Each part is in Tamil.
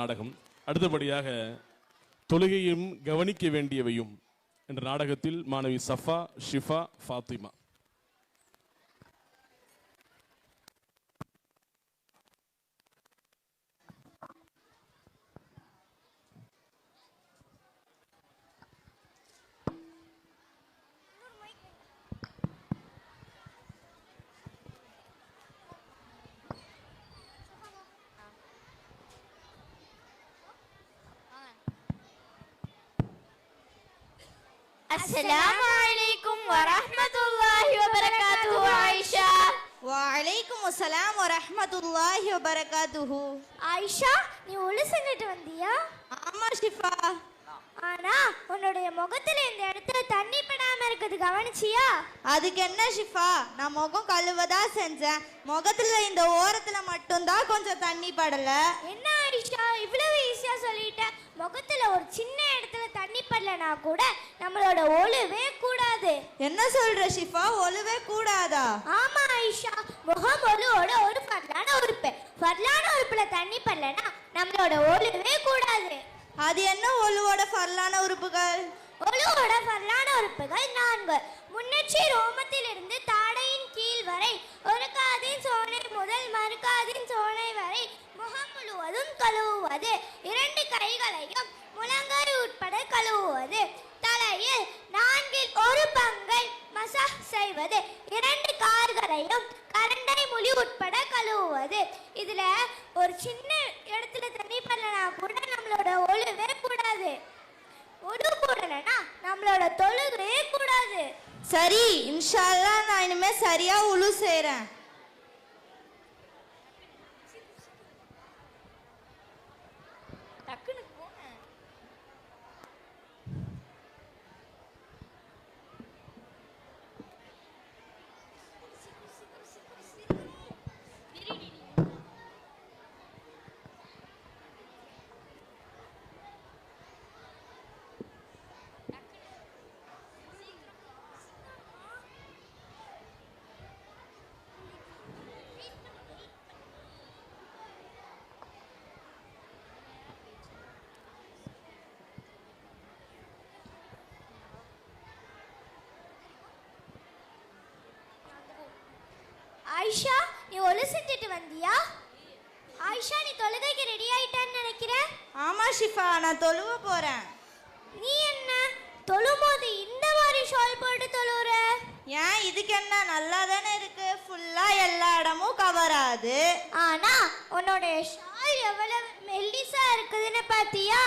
நாடகம். அடுத்தபடியாக தொழுகையும் கவனிக்க வேண்டியவையும் என்ற நாடகத்தில் மாணவி சஃபா ஷிஃபா ஃபாத்திமா. السلام عليكم ورحمة الله وبركاته عائشة வலைக்கும் அஸ்ஸலாம் வரஹ்மத்துல்லாஹி வபரகாத்துஹு ஆயிஷா நீ ஒளி செஞ்சுட்டு வந்தியா ஆமா ஷிஃபா ஆனா உன்னுடைய முகத்துல இந்த இடத்துல தண்ணி படாம இருக்குது கவனிச்சியா? அதுக்கு என்ன ஷிஃபா? நான் முகம் கழுவதா செஞ்சேன். முகத்துல இந்த ஓரத்துல மட்டும்தான் கொஞ்சம் தண்ணி படல. என்ன ஆயிஷா இவ்வளவு ஈஸியா சொல்லிட்ட முகத்துல ஒரு சின்ன இடத்துல தண்ணி படலனா கூட நம்மளோட ஒழுவே கூடாது. என்ன சொல்ற ஷிஃபா? ஒழுவே கூடாதா? ஆமா ஆயிஷா. முகம் ஒழுவோட ஒரு ஃபர்லான உறுப்பு. ஃபர்லான உறுப்புல தண்ணி படலனா நம்மளோட ஒழுவே கூடாது. அது என்ன ஒழுவோட ஃபர்லான உறுப்புகள்? ஒழுவோட பரலான உறுப்புகள் நான்கு. முன்னெச்சி ரோமத்திலிருந்து தாடையின் கீழ் வரை ஒரு காதின் சோலை முதல் மறுகாதின் சோலை வரை முகம் முழுவதும் கழுவுவது. இரண்டு கைகளையும் முழங்கை உட்பட கழுவுவது. தலையில் நான்கில் ஒரு பங்கை மசாஜ் செய்வது. இரண்டு கால்களையும் கரண்டை மொழி உட்பட கழுவுவது. இதுல ஒரு சின்ன இடத்துல தண்ணி பண்ணலாம் கூட நம்மளோட ஒழு நம்மளோட தொழுகவே கூடாது. சரி இன்ஷா நான் இனிமே சரியா உழு செய்கிறேன் டக்குனு போங்க ஆயிஷா நீ ஒளி செஞ்சுட்டு வந்தியா? ஆயிஷா நீ தொழுகைக்கு ரெடி ஆயிட்டான்னு நினைக்கிறேன்? ஆமா ஷிஃபா நான் தொழுவ போறேன். நீ என்ன? தொழும்போது இந்த மாதிரி ஷால் போட்டு தொழுற? ஏன் இதுக்கு என்ன? நல்லா தானே இருக்கு. ஃபுல்லா எல்லா இடமும் கவர் ஆகுது. ஆனா உன்னோட ஷால் எவ்வளவு மெல்லிசா இருக்குதுன்னு பாத்தியா?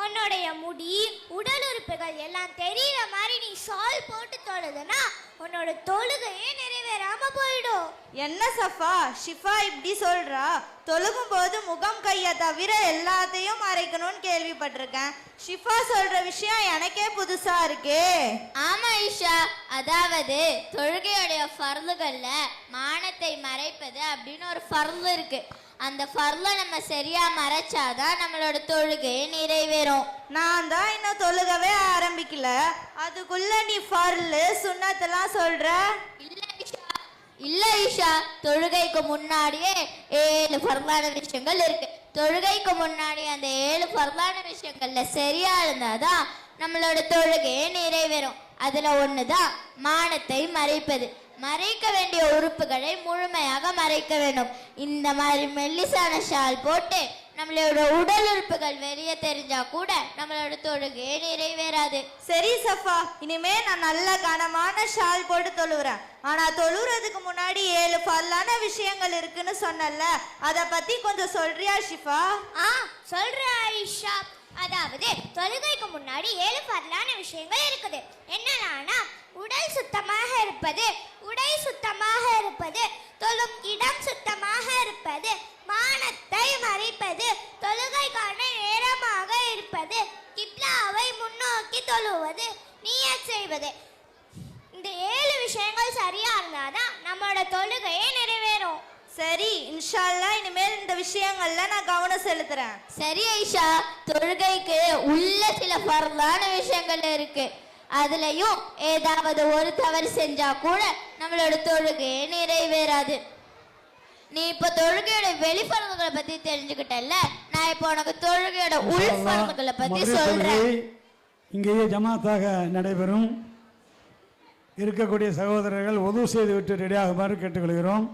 உன்னுடைய முடி உடல் உறுப்புகள் எல்லாம் தெரியற மாதிரி நீ ஷால் போட்டு தொழுதுனா உன்னோட தொழுகையே நிறைவேறாம போயிடும். என்ன சஃபா? ஷிஃபா இப்படி சொல்றா? தொழுகும் போது முகம் கையை தவிர எல்லாத்தையும் மறைக்கணும்னு கேள்விப்பட்டிருக்கேன். ஷிஃபா சொல்ற விஷயம் எனக்கே புதுசா இருக்கே. ஆமா ஈஷா. அதாவது தொழுகையுடைய ஃபர்லுகள்ல மானத்தை மறைப்பது அப்படின்னு ஒரு ஃபர்லு இருக்கு. அந்த ஃபர்லை நம்ம சரியா மறைச்சாதான் நம்மளோட தொழுகையை நிறைவேறும். நான் தான் இன்னும் தொழுகவே ஆரம்பிக்கல. அதுக்குள்ள நீ ஃபர்லு சுண்ணத்தெல்லாம் சொல்ற? இல்ல ஈஷா இல்ல ஈஷா தொழுகைக்கு முன்னாடியே ஏழு ஃபர்லான விஷயங்கள் இருக்கு. தொழுகைக்கு முன்னாடி அந்த ஏழு ஃபர்லான விஷயங்கள்ல சரியா இருந்தாதான் நம்மளோட தொழுகையே நிறைவேறும். அதுல ஒண்ணுதான் மானத்தை மறைப்பது. மறைக்க வேண்டிய உறுப்புகளை முழுமையாக மறைக்க வேண்டும். இந்த மாதிரி மெல்லிசான ஷால் போட்டு நம்மளோட உடல் உறுப்புகள் வெளியே தெரிஞ்சா கூட நம்மளோட தொழுகையே நிறைவேறாது. சரி சஃபா. இனிமே நான் நல்ல கனமான ஷால் போட்டு தொழுகிறேன் ஆனா தொழுறதுக்கு முன்னாடி ஏழு ஃபர்லான விஷயங்கள் இருக்குன்னு சொன்னல அதை பத்தி கொஞ்சம் சொல்றியா ஷிஃபா? ஆ சொல்றேன் ஆயிஷா. அதாவது தொழுகைக்கு முன்னாடி ஏழு பரலான விஷயங்கள் இருக்குது. என்னன்னா உடல் சுத்தமாக இருப்பது உடை சுத்தமாக இருப்பது தொழும் இடம் சுத்தமாக இருப்பது மானத்தை மறைப்பது தொழுகைக்கான நேரமாக இருப்பது கிப்லாவை முன்னோக்கி தொழுவது நியத் செய்வது. இந்த ஏழு விஷயங்கள் சரியா இருந்தாதான் நம்மளோட தொழுகையே நிறைவேறும். சரி இன்ஷா அல்லாஹ் இனிமேல் இந்த விஷயங்கள்ல நான் கவனம் செலுத்துறேன். சரி ஐஷா தொழுகைக்கு உள்ள சில ஃபர்லான விஷயங்கள் இருக்கு. அதுலயும் ஏதாவது ஒரு தவறு செஞ்சா கூட நம்மளோட தொழுகையே நிறைவேறாது. நீ இப்ப தொழுகையோட வெளிப்பறந்துகளை பத்தி தெரிஞ்சுக்கிட்டல்ல? நான் இப்போ உனக்கு தொழுகையோட உள்பறந்துகளை பத்தி சொல்றேன். இங்கேயே ஜமாத்தாக நடைபெறும். இருக்கக்கூடிய சகோதரர்கள் உதவு செய்துவிட்டு ரெடியாகுமாறு கேட்டுக்கொள்கிறோம்.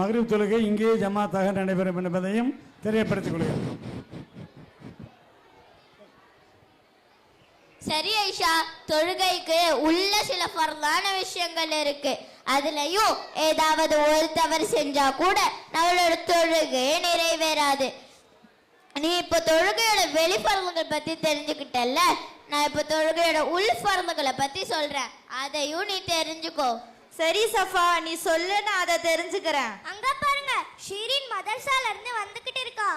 மகரிப் தொழுகை இங்கேயே ஜமாத்தாக நடைபெறும் என்பதையும் தெரியப்படுத்திக் கொள்கிறோம். சரி ஐஷா. தொழுகைக்கு உள்ள சில பரலான விஷயங்கள் இருக்கு. அதுலயும் ஏதாவது ஒரு தவறு செஞ்சா கூட நம்மளோட தொழுகையே நிறைவேறாது. நீ இப்ப தொழுகையோட வெளிப்பறந்துகள் பத்தி தெரிஞ்சுக்கிட்டல்ல? நான் இப்ப தொழுகையோட உள் பறந்துகளை பத்தி சொல்றேன். அதையும் நீ தெரிஞ்சுக்கோ. சரி சஃபா நீ சொல்லு நான் அதை தெரிஞ்சுக்கிறேன். அங்க பாருங்க ஷீரின் மதர்சால இருந்து வந்துகிட்டு இருக்கா?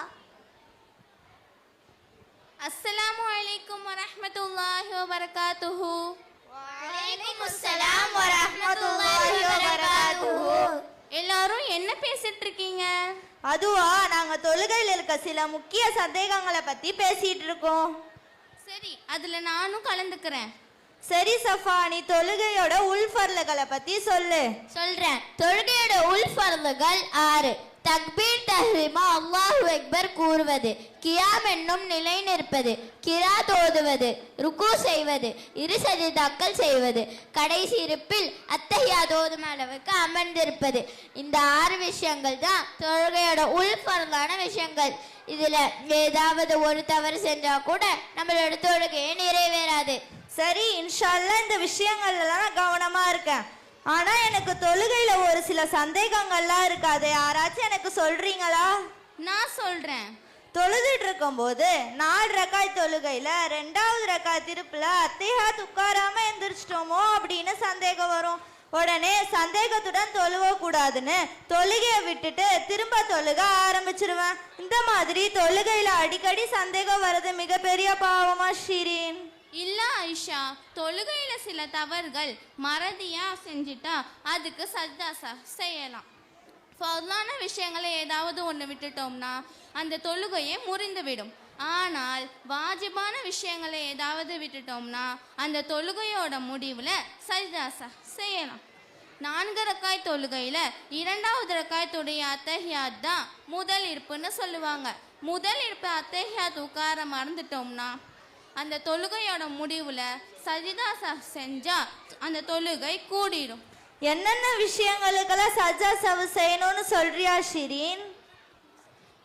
அஸ்ஸலாமு அலைக்கும் வரஹ்மத்துல்லாஹி வபரகாத்துஹு. எல்லாரும் என்ன பேசிட்டு இருக்கீங்க? அதுவா நாங்க தொழுகையில் இருக்க சில முக்கிய சந்தேகங்களை பத்தி பேசிட்டு இருக்கோம். சரி அதுல நானும் கலந்துக்கிறேன். சரி சஃபா நீ தொழுகையோட உள்பர்லுகளை பத்தி சொல்லு. சொல்றேன். தொழுகையோட உள் பரந்துகள் ஆறு. தக்பீர் தஹ்ரிமா அல்லாஹு அக்பர் கூறுவது கியாம் என்னும் நிலை நிற்பது கிரா தோதுவது ருக்கு செய்வது இரு சஜிதாக்கள் செய்வது கடைசி இருப்பில் அத்தகையா தோதும் அளவுக்கு அமர்ந்திருப்பது. இந்த ஆறு விஷயங்கள் தான் தொழுகையோட உள்பொருளான விஷயங்கள். இதுல ஏதாவது ஒரு தவறு செஞ்சா கூட நம்மளோட தொழுகையே நிறைவேறாது. சரி இன்ஷால்லா இந்த விஷயங்கள்ல நான் கவனமா இருக்கேன். ஆனா எனக்கு தொழுகையில ஒரு சில சந்தேகங்கள்லாம் இருக்கு அதை யாராச்சும் எனக்கு சொல்றீங்களா? நான் சொல்றேன். தொழுதுட்டு இருக்கும்போது நாலு ரக்காய் தொழுகையில ரெண்டாவது ரக்காய் திருப்புல அத்தையா உட்காராம எந்திரிச்சிட்டோமோ அப்படின்னு சந்தேகம் வரும். உடனே சந்தேகத்துடன் தொழுவ கூடாதுன்னு தொழுகையை விட்டுட்டு திரும்ப தொழுக ஆரம்பிச்சிருவேன். இந்த மாதிரி தொழுகையில அடிக்கடி சந்தேகம் வர்றது மிகப்பெரிய பாவமா ஷிரீன்? இல்லை ஐஷா தொழுகையில் சில தவறுகள் மறதியாக செஞ்சிட்டா அதுக்கு சஜ்தா சார் செய்யலாம். ஃபர்லான விஷயங்களை ஏதாவது ஒன்று விட்டுட்டோம்னா அந்த தொழுகையே முறிந்துவிடும். ஆனால் வாஜிபான விஷயங்களை ஏதாவது விட்டுட்டோம்னா அந்த தொழுகையோட முடிவில் சஜ்தா சார் செய்யலாம். நான்கு ரக்காய் தொழுகையில் இரண்டாவது ரக்காயத்துடைய அத்தஹியாத் தான் முதல் இருப்புன்னு சொல்லுவாங்க. முதல் இருப்பு அத்தஹியாத் உட்கார மறந்துட்டோம்னா அந்த தொழுகையோட முடிவில் சஜிதா ச- செஞ்சா அந்த தொழுகை கூடிடும் என்னென்ன விஷயங்களுக்கெல்லாம் சஜ்ஜா சவு செய்யணும்னு சொல்றியா ஷிரீன்?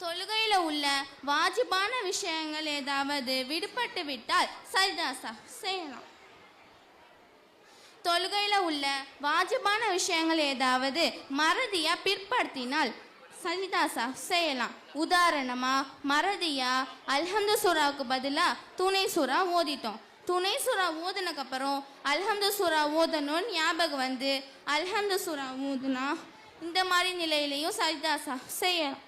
தொழுகையில் உள்ள வாஜிபான விஷயங்கள் ஏதாவது விடுபட்டு விட்டால் சஜிதாசா செய்யலாம். தொழுகையில் உள்ள வாஜிபான விஷயங்கள் ஏதாவது மறதியா பிற்படுத்தினால் சரிதாசா செய்யலாம். உதாரணமா மறதியா அல்ஹம்து சூறாவுக்கு பதிலாக துணை சூறா ஓதிட்டோம். துணை சூறா ஓதுனக்கப்புறம் அல்ஹம்து சூறா ஓதணும்னு ஞாபகம் வந்து அல்ஹம்து சூறா ஓதுனா இந்த மாதிரி நிலையிலையும் சரிதாசா செய்யலாம்.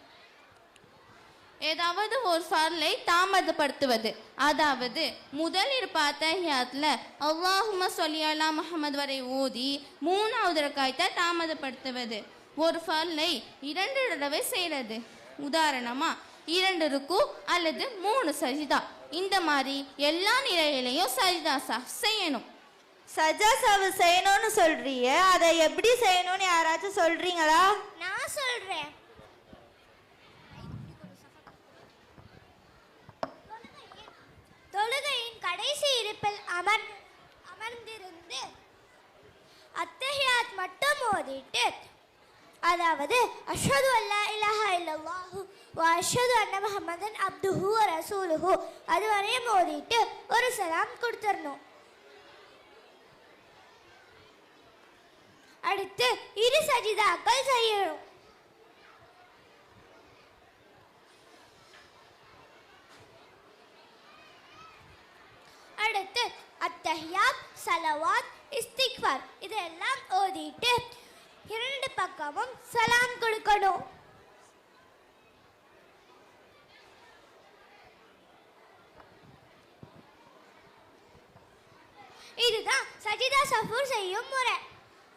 ஏதாவது ஒரு ஃபர்லை தாமதப்படுத்துவது. அதாவது முதலில் பார்த்த ஹியாத்தில் அவ்வாஹும சொல்லியாலா முகமது வரை ஓதி மூணாவது ரக்காயத்தை தாமதப்படுத்துவது. ஒரு ஃபர்லை இரண்டு தடவை செய்கிறது உதாரணமா இரண்டு ருக்கு அல்லது மூணு சஜிதா. இந்த மாதிரி எல்லா நிலையிலையும் சஜிதாசா செய்யணும். சஜ்ஜா சவு செய்யணும்னு சொல்றியே அதை எப்படி செய்யணும்னு யாராச்சும் சொல்றீங்களா? நான் சொல்றேன். தொழுகையின் கடைசி இருப்பில் அமர் அமர்ந்திருந்து அத்தஹியாத் மட்டும் ஓதிட்டு அதாவது அஷது அல்லா இலாஹா இல்லல்லாஹு அஷது அஷ்ஹது அன்ன முஹம்மதன் அப்துஹு ரசூலுஹு. அது வரையும் ஓதிட்டு ஒரு சலாம் கொடுத்துடணும். அடுத்து இரு சஜிதாக்கள் செய்யணும். அடுத்து அத்தஹியாத் சலவாத் இஸ்திக்வார் இதெல்லாம் ஓதிட்டு இரண்டு பக்கமும் சலாம் கொடுக்கணும். இதுதான் சஜிதா சஃபூர் செய்யும் முறை.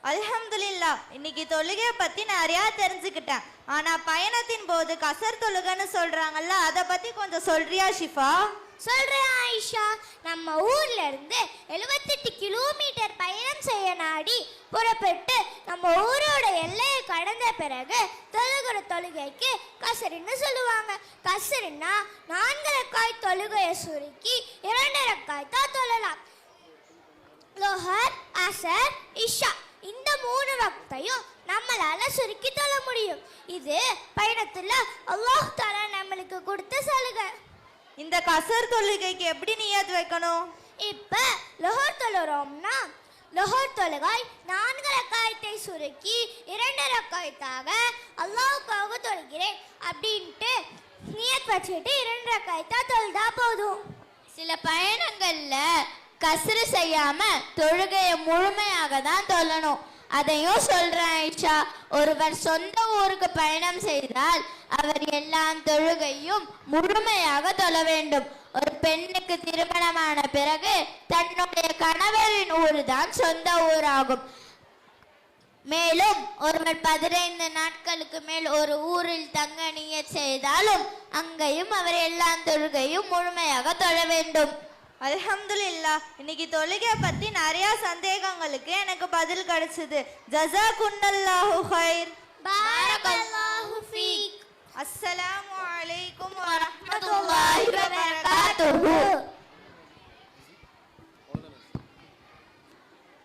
அல்ஹம்துலில்லா இன்னைக்கு தொழுகையை பத்தி நிறைய தெரிஞ்சுக்கிட்டேன். ஆனா பயணத்தின் போது கசர் தொழுகன்னு சொல்றாங்கல்ல அதை பத்தி கொஞ்சம் சொல்றியா ஷிஃபா? சொல்றேன் ஆயிஷா. நம்ம ஊர்ல இருந்து எழுபத்தெட்டு கிலோமீட்டர் பயணம் செய்ய நாடி புறப்பட்டு நம்ம ஊரோட எல்லையை கடந்த பிறகு தொழுகிற தொழுகைக்கு கசரின்னு சொல்லுவாங்க. கசரின்னா நான்கு ரக்காய் தொழுகையை சுருக்கி இரண்டு ரக்காய் தான் தொழலாம். லோஹர் அசர் இஷா இந்த மூணு வக்தையும் நம்மளால சுருக்கி தொழ முடியும். இது பயணத்துல அல்லாஹ் தாலா நம்மளுக்கு கொடுத்த சலுகை. இந்த கசர் தொழுகைக்கு எப்படி நியத் வைக்கணும்? இப்ப லொஹர் தொழுறோம்னா லொஹர் தொழுகாய் நான்கு ரக்காயத்தை சுருக்கி இரண்டு ரக்காயத்தாக அல்லாஹ்வுக்காக தொழுகிறேன் அப்படின்ட்டு நியத் வச்சுட்டு இரண்டு ரக்காயத்தா தொழுதா போதும். சில பயணங்கள்ல கசுறு செய்யாம தொழுகையை முழுமையாக தான் தொழணும். அதையும் சொல்றேன் ஐஷா. ஒருவர் சொந்த ஊருக்கு பயணம் செய்தால் அவர் எல்லா தொழுகையும் முழுமையாக தொழ வேண்டும். ஒரு பெண்ணுக்கு திருமணமான பிறகு தன்னுடைய கணவரின் ஊர் தான் சொந்த ஊராகும். மேலும் ஒருவர் பதினைந்து நாட்களுக்கு மேல் ஒரு ஊரில் தங்க நியத் செய்தாலும் அங்கேயும் அவர் எல்லா தொழுகையும் முழுமையாக தொழ வேண்டும். அலஹம்துல்லா இன்னைக்கு தொழுகை பத்தி நிறைய சந்தேகங்களுக்கு எனக்கு பதில் கிடைச்சது. ஜசா குன்னல்லாஹு ஹைர் பாரகல்லாஹு ஃபீக். அஸ்ஸலாமு அலைக்கும் வரஹ்மத்துல்லாஹி வபரகாத்துஹு